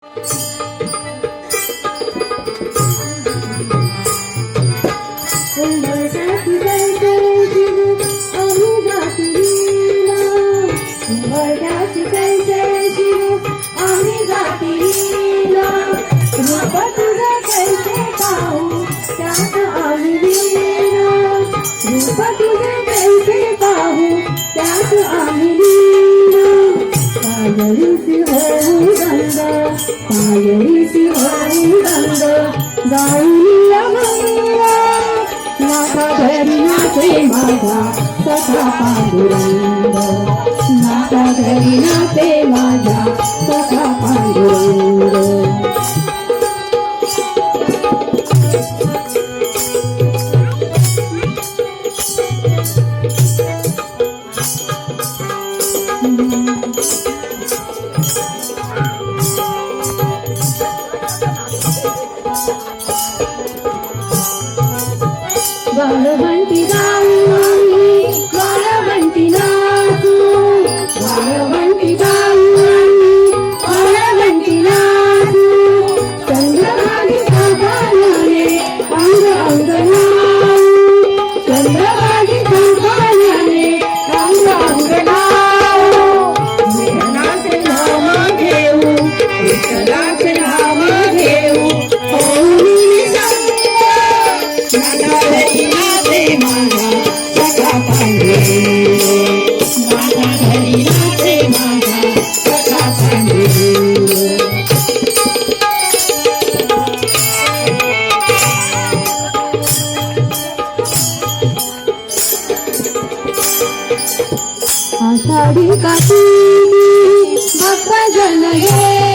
बऱ्याचव कैसे घातली ना गो तुला कळते पाहू त्यात आम्ही येणारे पाहू त्याच आम्ही सखा पांडुरंग नाता घरीना ते माझा सखा पांडुरंग Thank you. వాన వంటిదా आषाढी काठी भक्त जन ये